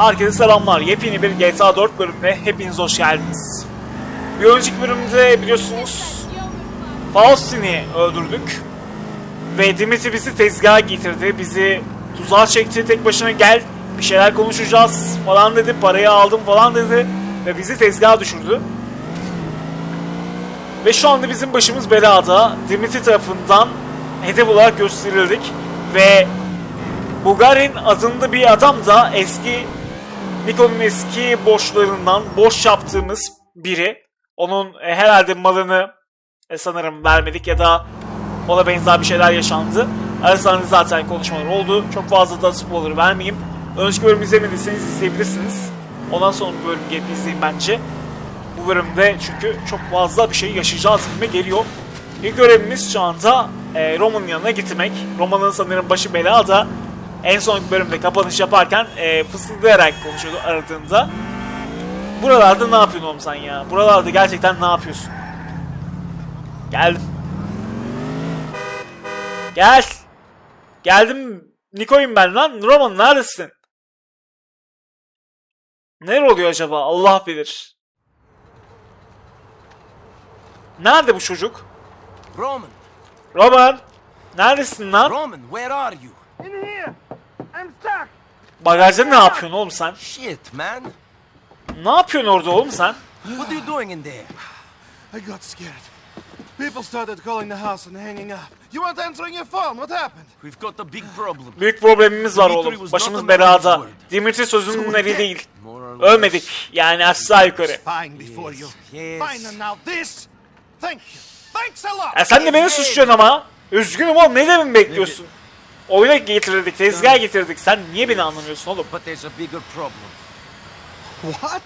Herkese selamlar. Yepyeni bir GTA 4 bölümüne hepiniz hoş geldiniz. Bir önceki bölümde biliyorsunuz Faustin'i öldürdük. Ve Dimitri bizi tezgaha getirdi. Bizi tuzağa çekti. Tek başına gel bir şeyler konuşacağız falan dedi. Parayı aldım falan dedi. Ve bizi tezgaha düşürdü. Ve şu anda bizim başımız belada. Dimitri tarafından hedef olarak gösterildik. Ve Bulgarin adında bir adam da eski Nikon'un eski borçlarından borç yaptığımız biri. Onun e, herhalde malını e, sanırım vermedik ya da ona benzer bir şeyler yaşandı. Arasında zaten konuşmalar oldu. Çok fazla da spoiler vermeyeyim. Önceki bölümü izlemediyseniz izleyebilirsiniz. Ondan sonra bu bölümü gelip izleyin bence. Bu bölümde çünkü çok fazla bir şey yaşayacağız gibi geliyor. İlk görevimiz şu anda e, Roma'nın yanına gitmek. Roma'nın sanırım başı belada. En sonki bölümde kapanış yaparken e, fısıldayarak konuşuyordu aradığında. Buralarda ne yapıyorsun oğlum sen ya? Buralarda gerçekten ne yapıyorsun? Geldim. Gel. Geldim. Niko'yum ben lan. Roman neredesin? Nerede oluyor acaba? Allah bilir. Nerede bu çocuk? Roman, Roman. Neredesin lan? Roman, where are you? In here! I'm stuck! Bagajda ne yapıyorsun oğlum sen? Shit, man. Ne yapıyorsun orada oğlum sen? What are you doing in there? I got scared. People started calling the house and hanging up. You weren't answering your phone. What happened? We've got a big problem. Büyük problemimiz var oğlum. Başımız belada. Dimitri sözünün eri değil. Ölmedik. Yani aşağı yukarı. Fine before you. yes. Fine and now this! Thank you! Thanks a lot! Ya sen de beni suçluyorsun ama. Üzgünüm oğlum ne dememi bekliyorsun? Oyuna getirdik, tezgaha getirdik. Sen niye beni anlamıyorsun oğlum? But there's a bigger problem. What?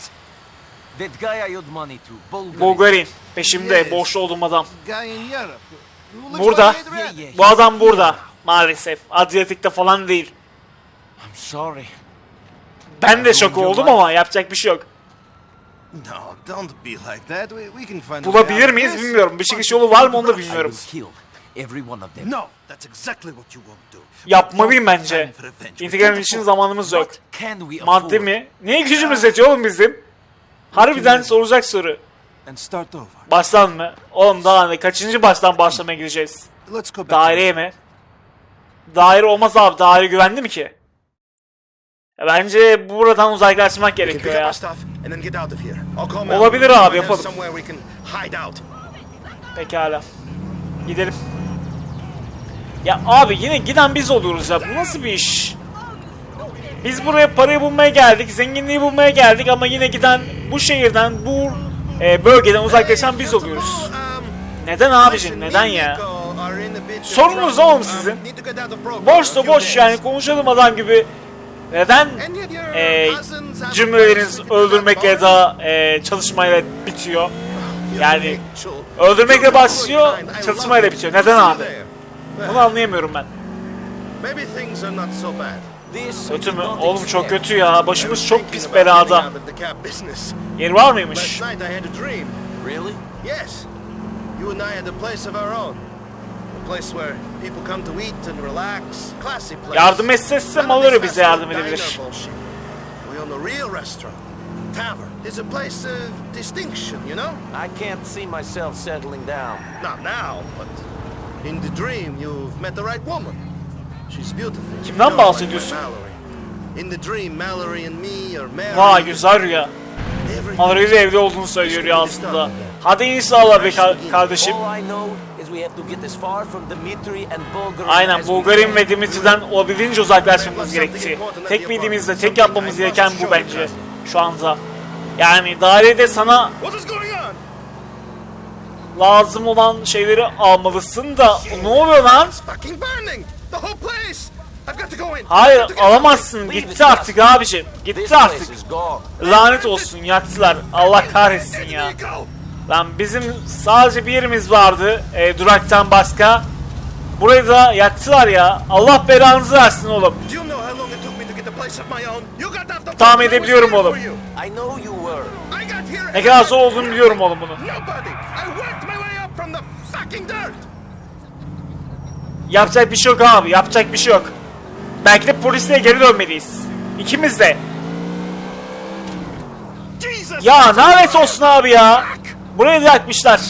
That guy I owed money to, Bulgari. Bulgarin. Peşimde Yes. borçlu olduğum adam. Guy in Europe. Burada. Bu adam burada. Maalesef. Adriyatik'te falan değil. I'm sorry. Ben de şok oldum ama yapacak bir şey yok. No, don't be like that. We, we can find Bulabilir miyiz bilmiyorum. Bir çıkış yolu var mı onu da bilmiyorum. Every one of them. No, that's exactly what you won't do. Yapmalıyım bence. İntikam için zamanımız yok. What can we afford? Madde mi? Neye gücümüz yetiyor oğlum bizim? Harbiden soracak soru. And start over. Baştan mı? Oğlum daha ne? Kaçıncı baştan başlamaya gideceğiz? Let's go back. Daireye mi? Daire olmaz abi. Daire güvenli mi ki? Ya bence buradan uzaklaşmak gerekiyor ya. Olabilir abi, yapalım. Pekala. Gidelim. Ya abi yine giden biz oluyoruz ya. Bu nasıl bir iş? Biz buraya parayı bulmaya geldik, zenginliği bulmaya geldik ama yine giden bu şehirden, bu e, bölgeden uzaklaşan biz oluyoruz. Neden abicim, neden ya? Sorunuz oğlum sizin. Boş da boş yani konuşalım adam gibi. Neden e, cümleleriniz öldürmek ya da e, çalışmayla bitiyor? Yani öldürmekle başlıyor, çatışmayla bitiyor. Neden abi? Bunu anlayamıyorum ben. Maybe things are not so bad. This Kötü mü? Oğlum çok kötü ya. Başımız çok pis belada. Yeri var mıymış? You and I had a place of our own. A place where people come to eat and relax. Classy place. Yardım etse size this bize yardım edebilir. bullshit. We own a real restaurant. Tavern. It's a place of distinction, you know? I can't see myself settling down. Not now, but in the dream you've met the right woman. She's beautiful. Kimden bahsediyorsun? In the dream, Mallory and me are married. Vay güzel rüya. Mallory ile evli olduğunu söylüyor rüyasında. Hadi inşallah be ka- kardeşim. Aynen Bulgarin ve Dimitri'den olabildiğince uzaklaşmamız gerektiği. Tek bildiğimizde tek yapmamız gereken bu bence. Şu anda. Yani dairede sana lazım olan şeyleri almalısın da ne oluyor lan? It's fucking burning! The whole place! I've got to go in. Hayır alamazsın. Gitti artık abicim. Gitti artık. Lanet olsun yaktılar. Allah kahretsin ya. Lan bizim sadece bir yerimiz vardı e, duraktan başka. Burayı da yaktılar ya. Allah belanızı versin oğlum. Tahmin edebiliyorum oğlum. for you. I know you were. I got here Ne kadar zor olduğunu biliyorum oğlum bunu. Nobody! I worked my way up from the fucking dirt! Yapacak bir şey yok abi. Yapacak bir şey yok. Belki de polisliğe geri dönmeliyiz. İkimiz de. Jesus! Ya lanet olsun abi ya. Buraya da yakmışlar.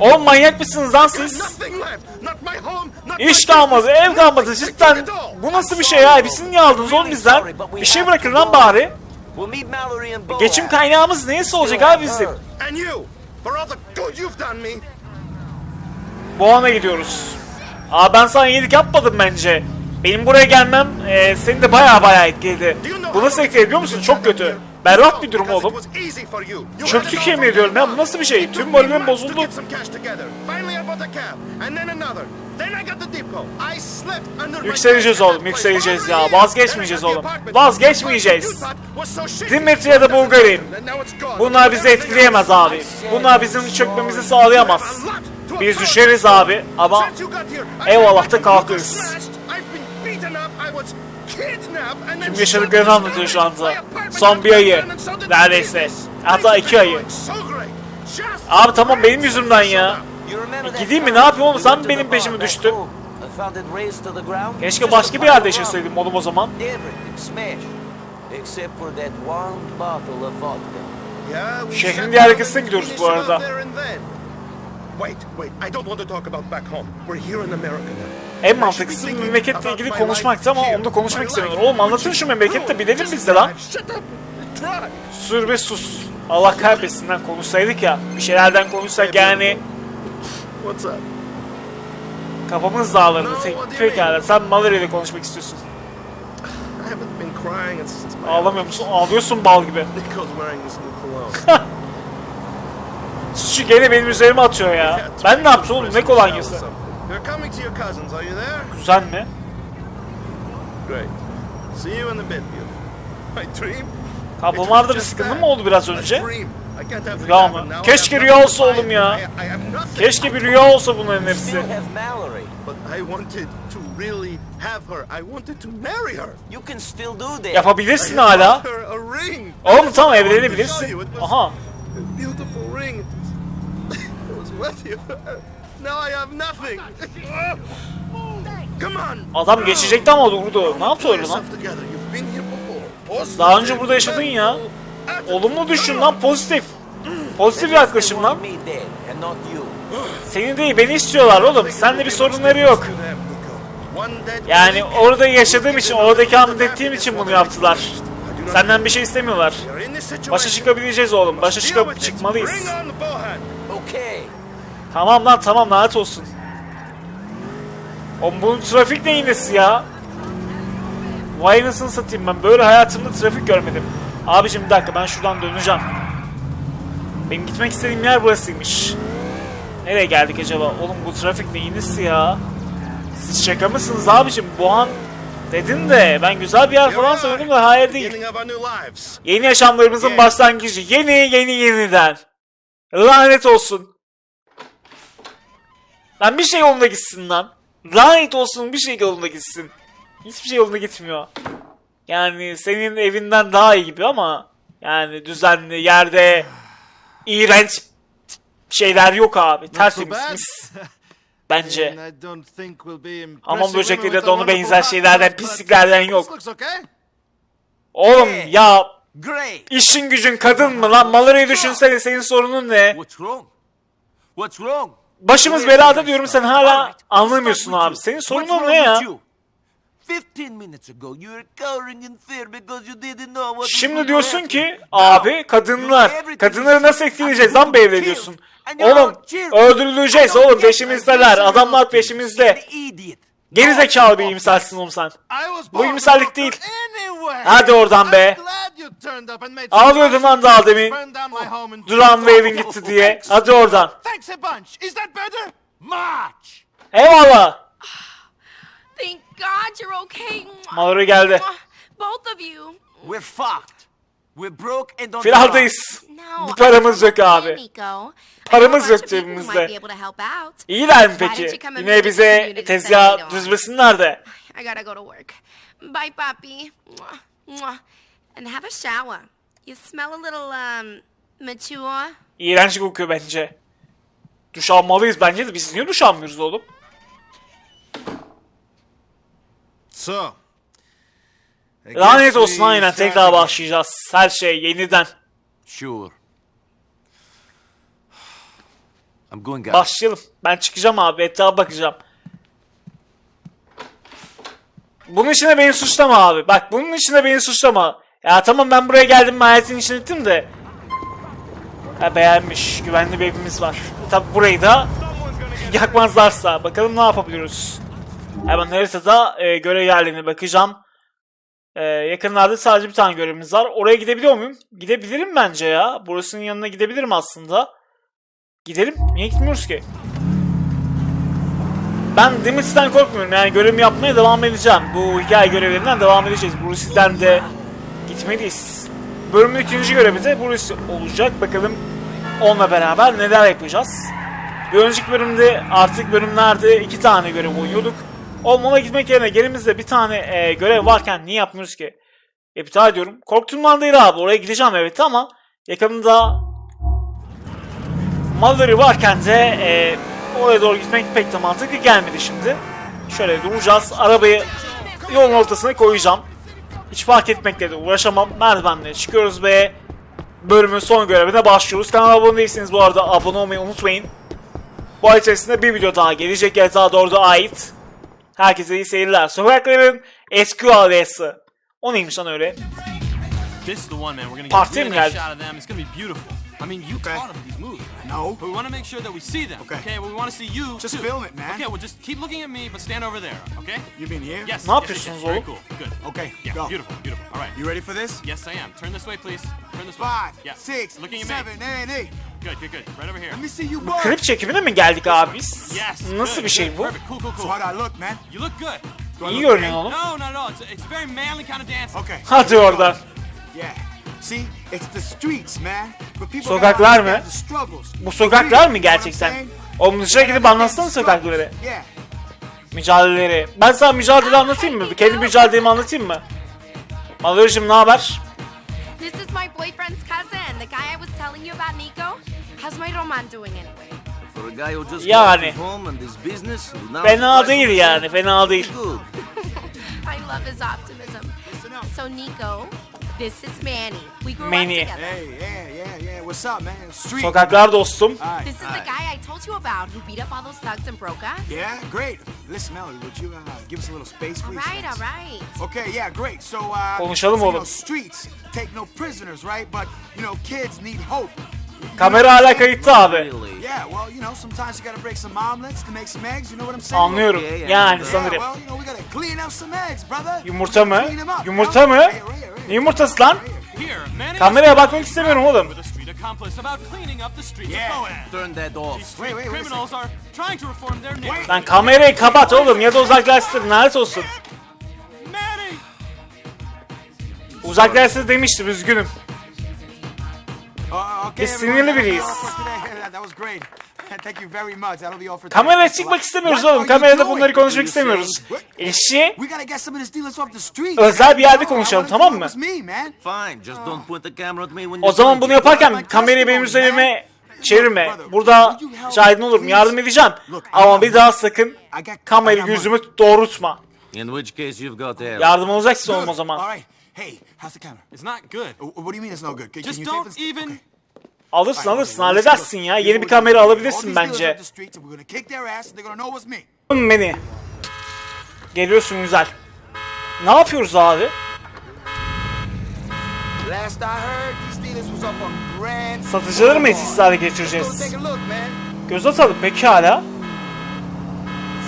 Oğlum manyak mısınız lan siz? İş kalmadı, ev kalmadı. Cidden bu nasıl bir şey ya? Hepsini niye aldınız oğlum bizden? Bir şey bırakın lan bari. Geçim kaynağımız neyse olacak abi bizim. Boğan'a gidiyoruz. Aa ben sana iyilik yapmadım bence. Benim buraya gelmem e, seni de baya baya etkiledi. Bu nasıl etkiledi biliyor musun? Çok kötü. Berbat bir durum oğlum. Çöktük yemin ediyorum ya bu nasıl bir şey? Tüm moralin bozuldu. Yükseleceğiz oğlum, yükseleceğiz ya. Vazgeçmeyeceğiz oğlum. Vazgeçmeyeceğiz. Dimitri ya da Bulgarin. Bunlar bizi etkileyemez abi. Bunlar bizim çökmemizi sağlayamaz. Biz düşeriz abi ama eyvallah da kalkarız. Tüm yaşadıklarını anlatıyor şu anda. Son bir ayı. Neredeyse. Hatta iki ayı. Abi tamam benim yüzümden ya. That Gideyim mi, ne yapayım oğlum? Sen benim peşime düştün. Keşke başka bir yerde yaşasaydım oğlum o zaman. Şehrin diğer yakasına gidiyoruz bu arada. Wait, wait. I don't want to talk about back home. We're here in America now. En mantıklısı memleketle ilgili konuşmaktı ama onu da konuşmak istemiyorlar. Oğlum anlatın şu memleketi de bilelim biz de lan. Sür ve sus. Allah kahretsinler konuşsaydık ya. Bir şeylerden konuşsak yani kafamız dağılırdı. Tek- Pekala sen Mallory ile konuşmak istiyorsun. Ağlamıyor musun? Ağlıyorsun bal gibi. Suçu gene benim üzerime atıyor ya. Ben ne yaptım oğlum ne kolonyası? You're coming to your cousins, are you there? Kuzen mi? Great. See you in a bit, beautiful. My dream? Kaplumbağada bir sıkıntı mı oldu biraz önce? Rüya mı? Keşke rüya olsa oğlum ya. Keşke bir rüya olsa bunların hepsi. Still have Mallory. But I wanted to really have her. I wanted to marry her. You can still do that. Yapabilirsin I hala. bought her a ring. Oğlum tamam evlenebilirsin. you. It was Aha. Now I have nothing. Come on. Adam geçecekti ama durdu. Ne yaptı öyle lan? Daha önce burada yaşadın ya. Olumlu düşün lan pozitif. Pozitif yaklaşım lan. Seni değil beni istiyorlar oğlum. Seninle bir sorunları yok. Yani orada yaşadığım için, orada ikamet ettiğim için bunu yaptılar. Senden bir şey istemiyorlar. Başa çıkabileceğiz oğlum. Başa çıkıp çıkmalıyız. Tamam lan tamam lanet olsun. Oğlum bunun trafik neyin nesi ya? Vay anasını satayım ben böyle hayatımda trafik görmedim. Abicim bir dakika ben şuradan döneceğim. Benim gitmek istediğim yer burasıymış. Nereye geldik acaba? Oğlum bu trafik neyin nesi ya? Siz şaka mısınız abicim? Bu an dedin de ben güzel bir yer falan sanıyordum da hayır değil. Yeni yaşamlarımızın başlangıcı. Yeni yeni yeniden. Lanet olsun. Lan bir şey yolunda gitsin lan. Lanet olsun bir şey yolunda gitsin. Hiçbir şey yolunda gitmiyor. Yani senin evinden daha iyi gibi ama yani düzenli yerde iğrenç şeyler yok abi. Tertemiz mis. Bence. Hamam böcekleri de ona benzer şeylerden, pisliklerden yok. Oğlum ya işin gücün kadın mı lan? Mallory'yi düşünsene senin sorunun ne? What's wrong? What's wrong? Başımız belada diyorum sen hala anlamıyorsun abi. Senin sorunun ne ya? 15 minutes ago you were cowering in fear because you didn't know what was Şimdi diyorsun ki abi kadınlar kadınları nasıl etkileyeceğiz lan be evle diyorsun. Oğlum öldürüleceğiz oğlum peşimizdeler adamlar peşimizde. Geri zekalı bir imsalsin oğlum sen. Bu imsallik değil. Hadi oradan be. Ağlıyordun lan daha demin. Duran ve evin gitti diye. Hadi oradan. Thanks a bunch. Is that better? Much. Eyvallah. Thank God you're okay. Mallory geldi. Both of you. We're fucked. No, Bu paramız yok abi. Paramız yok cebimizde. İyiler mi peki? Yine bize tezgah düzmesinler de. I gotta go to work. Bye, Papi. Mwah, mwah. And have a shower. You smell a little, um, mature. İğrenç kokuyor bence. Duş almalıyız bence de biz niye duş almıyoruz oğlum? So, Lanet olsun aynen tekrar başlayacağız. Her şey yeniden. Sure. I'm going out. Başlayalım. Ben çıkacağım abi. Etrafa bakacağım. Bunun içine beni suçlama abi. Bak bunun içine beni suçlama. Ya tamam ben buraya geldim hayatın içine ettim de. Ha beğenmiş. Güvenli bir evimiz var. Tabi burayı da yakmazlarsa. Bakalım ne yapabiliyoruz. Hemen haritada e, görev yerlerine bakacağım. E, yakınlarda sadece bir tane görevimiz var. Oraya gidebiliyor muyum? Gidebilirim bence ya. Burasının yanına gidebilirim aslında. Gidelim. Niye gitmiyoruz ki? Ben Demirci'den korkmuyorum. Yani görevimi yapmaya devam edeceğim. Bu hikaye görevlerinden devam edeceğiz. Bruce'den de gitmeliyiz. Bölümün ikinci görevi de Bruce olacak. Bakalım onunla beraber neler yapacağız. Bir önceki bölümde artık bölümlerde iki tane görev oynuyorduk. Olmama gitmek yerine gelimizde bir tane e, görev varken niye yapmıyoruz ki? İptal ediyorum. Korktuğumdan değil abi. Oraya gideceğim evet ama yakında Mallory varken de e, oraya doğru gitmek pek de mantıklı gelmedi şimdi. Şöyle duracağız. Arabayı yolun ortasına koyacağım. Hiç fark etmekle de uğraşamam. Merdivenle çıkıyoruz ve bölümün son görevine başlıyoruz. Kanala abone değilseniz bu arada abone olmayı unutmayın. Bu ay içerisinde bir video daha gelecek GTA 4'e ait. Herkese iyi seyirler. Sokakların eski adresi. O neymiş lan öyle? Parti mi geldi? Shot of them. It's gonna be beautiful. I mean, you Okay. taught them these moves. No. But we want to make sure that we see them. Okay. Okay. Well, we want to see you. Just too. film it, man. Okay. Well, just keep looking at me, but stand over there. Okay. You mean here? Yes. yes, Ne yes, yapıyorsunuz yes, Very cool. Good. Okay, Yeah. go. Beautiful. Beautiful. All right. You ready for this? Yes, I am. Turn this way, please. Turn this way. Five, Yeah. six, Looking at me. seven, and eight. Good. Good. Good. Right over here. Let me see you work. Klip çekimine mi geldik abi? Yes. Nasıl good, bir şey good, bu? Perfect. Cool. Cool. So how do I look, man? You look good. Do I İyi look görünüyor gay? oğlum. No, no, no. It's, it's very manly kind of dancing. Okay. Hadi oradan. Yeah. See, it's the streets, man. Sokaklar mı? Bu sokaklar mı gerçekten? Oğlum dışarı gidip anlatsana sokakları. Mücadeleleri. Ben sana mücadele anlatayım mı? Kendi mücadelemi anlatayım mı? Mallory'cim ne haber? This is my boyfriend's cousin, the guy I was telling you about, Nico. How's my Roman doing anyway? For a guy who just Yani. home and his business, Fena değil yani, fena değil. I love his optimism. So, Nico, this is Manny. We grew Manny. up together. Hey, yeah, yeah, yeah. What's up, man? Street. Sokaklar dostum. All right, This is all the right. guy I told you about who beat up all those thugs and broke us. Yeah, great. Listen, Melody, would you uh, give us a little space, All please? right, all right. Okay, yeah, great. So, uh, Konuşalım so, you oğlum. know, streets take no prisoners, right? But, you know, kids need hope. Kamera hala kayıtta abi. Really? Yeah, well, you know, sometimes you gotta break some omelets to make some eggs. You know what I'm saying? Anlıyorum. Yeah, yeah. Yani Yeah, sanırım. well, you know, we gotta clean up some eggs, brother. Yumurta mı? Clean 'em up, Yumurta mı? Ne yumurtası lan? Kameraya bakmak istemiyorum oğlum. Lan kamerayı kapat oğlum ya da uzaklaştır lanet olsun. Uzaklaştır demiştim üzgünüm. Biz sinirli biriyiz. Kameraya çıkmak istemiyoruz oğlum. Kamerada bunları konuşmak istemiyoruz. Eşi. Özel bir yerde konuşalım, tamam mı? o zaman bunu yaparken kamerayı benim üzerime çevirme. Burada şahidin olurum yardım edeceğim. Ama bir daha sakın kamerayı yüzüme doğrultma. Yardım olacaksın oğlum o zaman. Hey, how's the camera? It's not good. Uh, What do you mean it's no good? Can, Just you don't this? even. Okay. Alırsın alırsın halledersin ya. Yeni bir kamera alabilirsin bence. Beni. Geliyorsun güzel. Ne yapıyoruz abi? Last I heard, these dealers was up on Grand. Satıcıları mı etkisiz hale getireceğiz? Göz atalım pekala.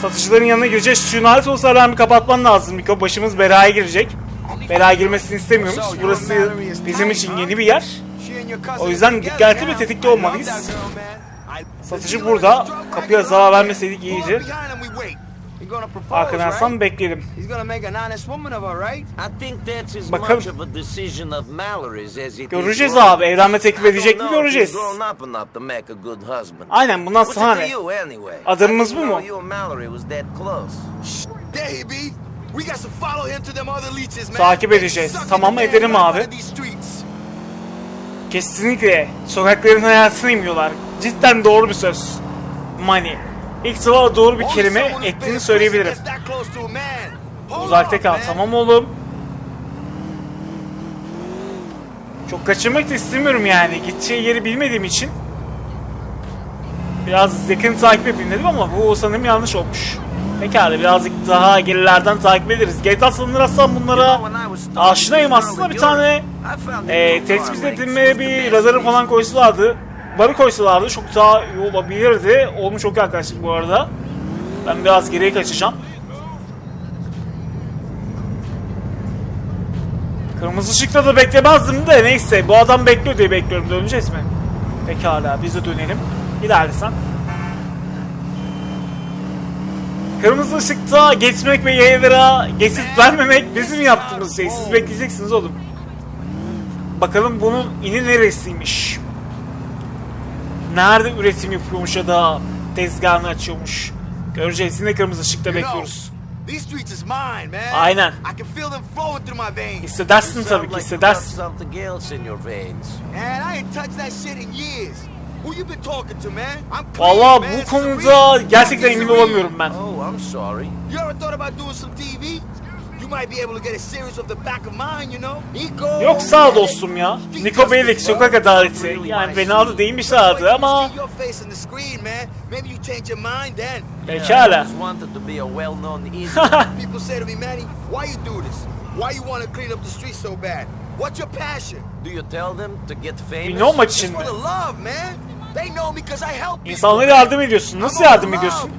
Satıcıların yanına gireceğiz. Şu lanet olsa alarmı kapatman lazım Miko. Başımız belaya girecek. Belaya girmesini istemiyoruz. Burası bizim için yeni bir yer. O yüzden dikkatli ve tetikli olmalıyız. Satıcı burada. Kapıya zarar vermeseydik iyiydi. right? bekleyelim. Bakalım. Göreceğiz abi. Evlenme teklif edecek mi göreceğiz. Aynen bundan to ne? I bu mu? Takip edeceğiz. Tamam, edelim damn abi. Kesinlikle. Sokakların hayatını yemiyorlar. Cidden doğru bir söz. Money. İlk defa doğru bir kelime ettiğini in söyleyebilirim. Uzakta kal tamam oğlum. Çok kaçırmak da istemiyorum yani. Gideceği yeri bilmediğim için. Biraz yakın takip yapayım dedim ama bu sanırım yanlış olmuş. Pekala birazcık daha gerilerden takip ederiz. GTA sanırsam bunlara aşinayım aslında bir tane e, tespit edilmeye bir radarı falan koysalardı. Barı koysalardı çok daha iyi olabilirdi. Olmuş çok yaklaştık bu arada. Ben biraz geriye kaçacağım. Kırmızı ışıkta da beklemezdim de neyse bu adam bekliyor diye bekliyorum. Döneceğiz mi? Pekala biz de dönelim. İlerle sen. Kırmızı ışıkta geçmek ve yaylara geçit vermemek bizim yaptığımız şey. Siz bekleyeceksiniz oğlum. Bakalım bunun ini neresiymiş? Nerede üretim yapıyormuş ya da tezgahını açıyormuş? Göreceğiz. Yine kırmızı ışıkta bekliyoruz. These streets is mine, man. Aynen. I can feel them flowing through my veins. Hissedersin tabii ki hissedersin. Valla bu konuda gerçekten emin olamıyorum ben. Oh, I'm sorry. You ever thought about doing some TV? You might be able to get a series of the back of mine, you know? Nico. Yok sağ dostum ya. Niko Bellic sokak adaleti. Yani da değilmiş adı ama. Maybe you change your mind then. I pekala. always wanted to be a well-known Indian. People say to me, Manny, why you do this? Why you want to clean up the streets so bad? What's your passion? Do you tell them to get famous? Ünlü olmak için for mi? the love, man. They know me because I help people. İnsanlara yardım ediyorsun. Nasıl yardım ediyorsun?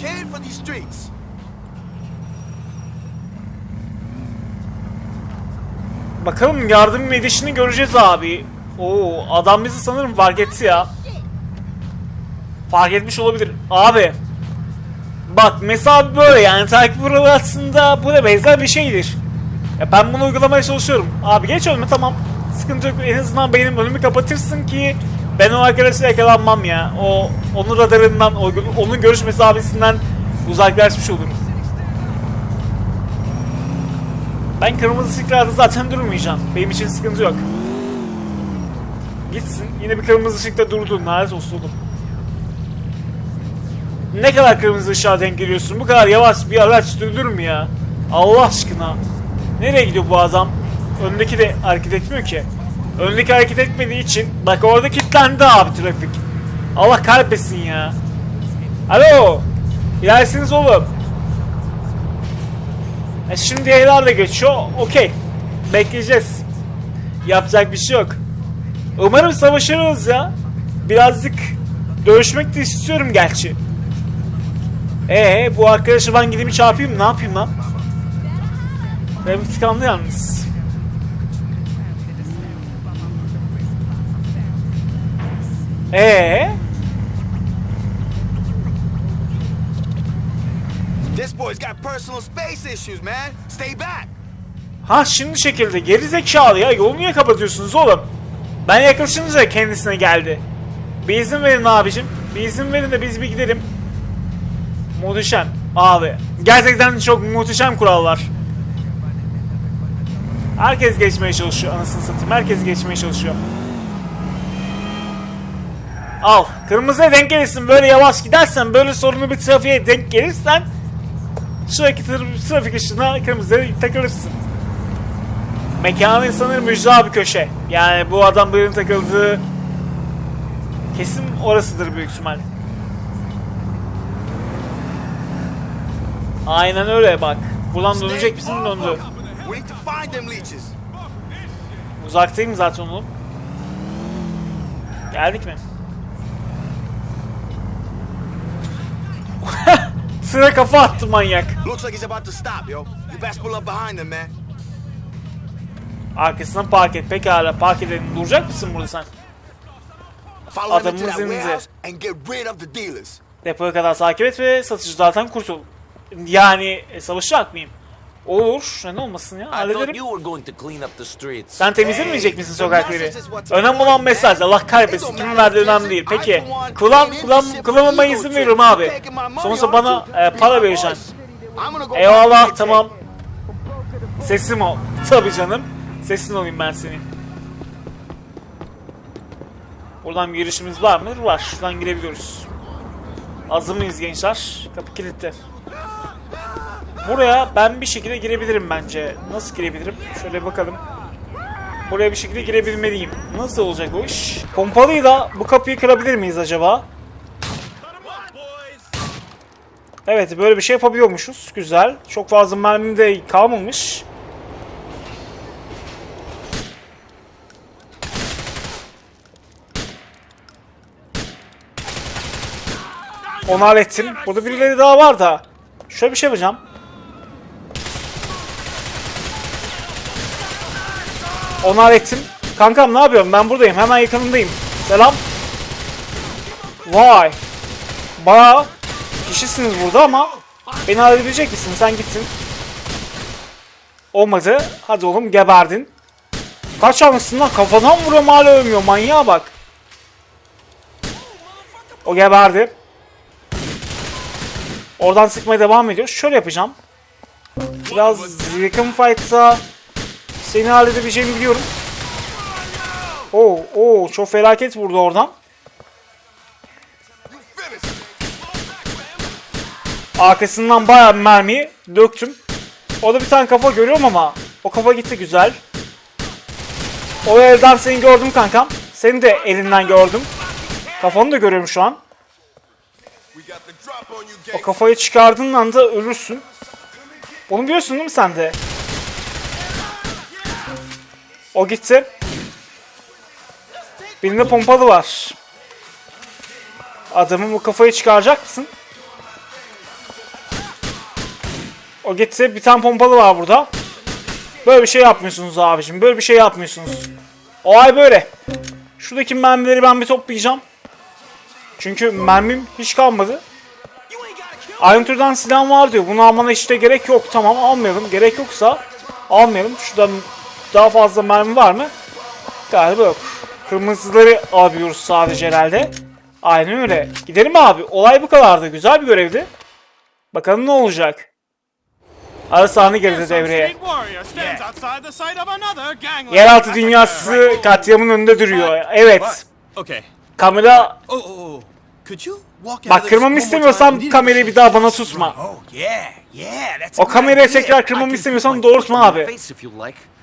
Bakalım yardım edişini göreceğiz abi. Oo adam bizi sanırım fark etti ya. Fark etmiş olabilir. Abi. Bak mesela böyle yani takip buralı aslında bu da benzer bir şeydir. Ya ben bunu uygulamaya çalışıyorum. Abi geç önüme tamam. Sıkıntı yok. En azından benim önümü kapatırsın ki ben o arkadaşla yakalanmam ya. O onun radarından, o, onun görüş mesafesinden uzaklaşmış olurum. Ben kırmızı ışıklarda zaten durmayacağım. Benim için sıkıntı yok. Gitsin. Yine bir kırmızı ışıkta durdu. Lanet olsun oğlum. Ne kadar kırmızı ışığa denk geliyorsun? Bu kadar yavaş bir araç durdurur mu ya? Allah aşkına. Nereye gidiyor bu adam? Öndeki de hareket etmiyor ki. Öndeki hareket etmediği için bak orada kilitlendi abi trafik. Allah kahretsin ya. Alo. İlerisiniz oğlum. E şimdi diğerler de geçiyor. Okey. Bekleyeceğiz. Yapacak bir şey yok. Umarım savaşırız ya. Birazcık dövüşmek de istiyorum gerçi. Ee bu arkadaşı ben gideyim çarpayım ne yapayım lan? Benim tıkandı yalnız. Ee This boy's got personal space issues, man. Stay back. Ha şimdi şekilde geri zekalı ya yolu niye kapatıyorsunuz oğlum? Ben yaklaşınca kendisine geldi. Bir izin verin abicim. Bir izin verin de biz bir gidelim. Muhteşem abi. Gerçekten çok muhteşem kurallar. Herkes geçmeye çalışıyor anasını satayım. Herkes geçmeye çalışıyor. Al. Kırmızıya denk gelirsin. Böyle yavaş gidersen, böyle sorunlu bir trafiğe denk gelirsen sürekli tra- trafik ışığına kırmızıya takılırsın. Mekanın sanırım ücra bir köşe. Yani bu adam birinin takıldığı kesin orasıdır büyük ihtimal. Aynen öyle bak. Buradan dönecek misin döndü. We need to find them leeches. Uzaktayım zaten oğlum. Geldik mi? Sıra kafa attı manyak. Looks like he's about to stop, yo. You best pull up behind him, man. Arkasına park et. Pekala park edelim. Duracak mısın burada sen? The dealers. Depoya kadar takip et ve satıcılardan kurtul. Yani e, savaşacak mıyım? Olur. Ne olmasın ya? Hallederim. Sen temizlemeyecek misin sokakları? Önemli olan mesaj. Allah kahretsin. Kimin verdiği önemli değil. Peki. Kullan, kullan, kullanmama izin veriyorum abi. Sonuçta bana e, para vereceksin. Eyvallah tamam. Sesim ol. Tabii canım. Sesin olayım ben senin. Buradan bir girişimiz var mı? Var. Şuradan girebiliyoruz. Hazır mıyız gençler? Kapı kilitli. Buraya ben bir şekilde girebilirim bence. Nasıl girebilirim? Şöyle bakalım. Buraya bir şekilde girebilmeliyim. Nasıl olacak o iş? Pompalıyla bu kapıyı kırabilir miyiz acaba? Evet böyle bir şey yapabiliyormuşuz. Güzel. Çok fazla mermim de kalmamış. Onu hallettim. Burada birileri daha var da. Şöyle bir şey yapacağım. Onu hallettim. Kankam ne yapıyorsun? Ben buradayım. Hemen yakınındayım. Selam. Vay. Bayağı kişisiniz burada ama beni halledebilecek misin? Sen gittin. Olmadı. Hadi oğlum geberdin. Kaç almışsın lan? Kafadan vuruyorum hala ölmüyor. Manyağa bak. O geberdi. Oradan sıkmaya devam ediyor. Şöyle yapacağım. Biraz yakın fight'ta seni halledebileceğimi biliyorum. Oo, oo, çok felaket vurdu oradan. Arkasından bayağı bir mermiyi döktüm. O da bir tane kafa görüyorum ama o kafa gitti güzel. O elden seni gördüm kankam. Seni de elinden gördüm. Kafanı da görüyorum şu an. O kafayı çıkardığın anda ölürsün. Bunu biliyorsun değil mi sen de? O gitti. Birinde pompalı var. Adamın bu kafayı çıkaracak mısın? O gitti. Bir tane pompalı var burada. Böyle bir şey yapmıyorsunuz abicim. Böyle bir şey yapmıyorsunuz. O ay böyle. Şuradaki mermileri ben bir toplayacağım. Çünkü mermim hiç kalmadı. Aynı türden silah var diyor. Bunu almana hiç de gerek yok. Tamam almayalım. Gerek yoksa almayalım. Şurada daha fazla mermi var mı? Galiba yok. Kırmızıları alabiliyoruz sadece herhalde. Aynen öyle. Gidelim abi. Olay bu kadardı. Güzel bir görevdi. Bakalım ne olacak. Ara sahne girdi devreye. Yeraltı dünyası katliamın önünde duruyor. Evet. Kamera... Bak kırmamı istemiyorsan kamerayı bir daha bana tutma. Oh O kamerayı tekrar kırmamı istemiyorsan your abi.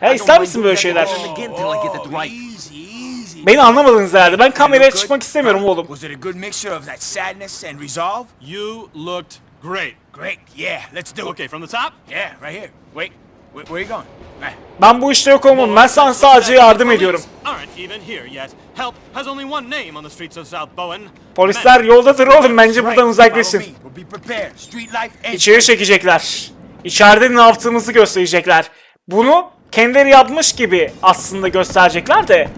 Don't ister misin böyle şeyler? Oh. Beni anlamadınız herhalde. Ben kameraya çıkmak istemiyorum oğlum. Was it a good mixture of that sadness and resolve? You looked great. Great, yeah, let's do it. Okay, from the top. Yeah, right here. Wait, where, where are you going? Right. Ben bu işte yok olmam. Ben sana sadece yardım ediyorum. Aren't even here yet. Help has only one name on the streets of South Bowen. Polisler yoldadır oğlum. Bence buradan uzaklaşın. İçeri çekecekler. İçeride ne yaptığımızı gösterecekler. Bunu kendileri yapmış gibi aslında gösterecekler de.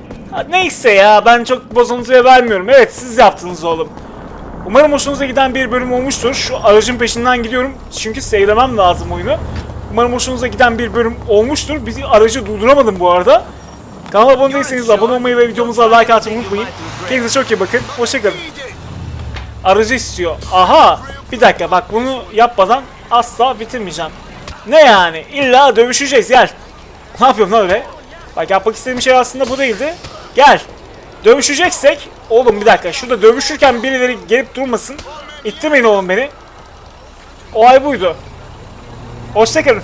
Neyse ya ben çok bozuntuya vermiyorum. Evet siz yaptınız oğlum. Umarım hoşunuza giden bir bölüm olmuştur. Şu aracın peşinden gidiyorum. Çünkü seyirlemem lazım oyunu. Umarım hoşunuza giden bir bölüm olmuştur. Bizi aracı durduramadım bu arada. Kanala abone değilseniz abone olmayı ve videomuza like atmayı unutmayın. Kendinize çok iyi bakın. Hoşçakalın. Aracı istiyor. Aha! Bir dakika bak bunu yapmadan asla bitirmeyeceğim. Ne yani? İlla dövüşeceğiz gel. Ne yapıyorum lan öyle? Bak yapmak istediğim şey aslında bu değildi. Gel. Dövüşeceksek oğlum bir dakika şurada dövüşürken birileri gelip durmasın. İttirmeyin oğlum beni. Olay buydu. Hoşçakalın.